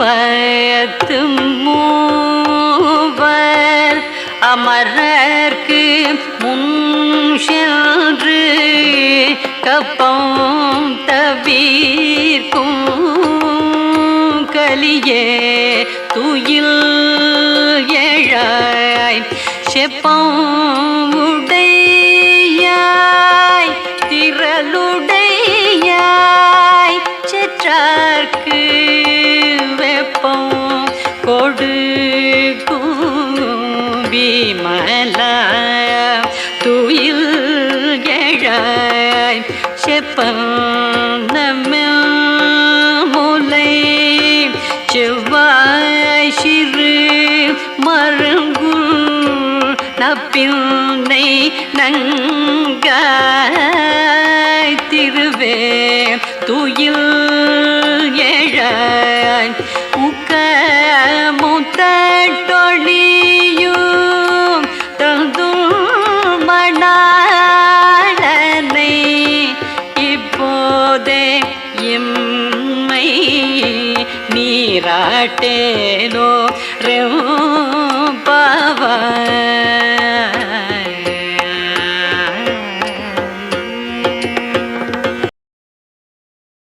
பயத்தும் மூவர் அமரர்க்கு முன் சென்று கப்பம் தவிர்க்கும் கலியே துயில் எழாய் செப்பம் உடை விமல துயில் எழாய் செப்பனமே முலை செவ்வாய் சிறு மருங்குள் நப்பினை நங்காய் திருவே துயில் எழாய் உக்க ನೀರಾಟೇನೋ ರೆವು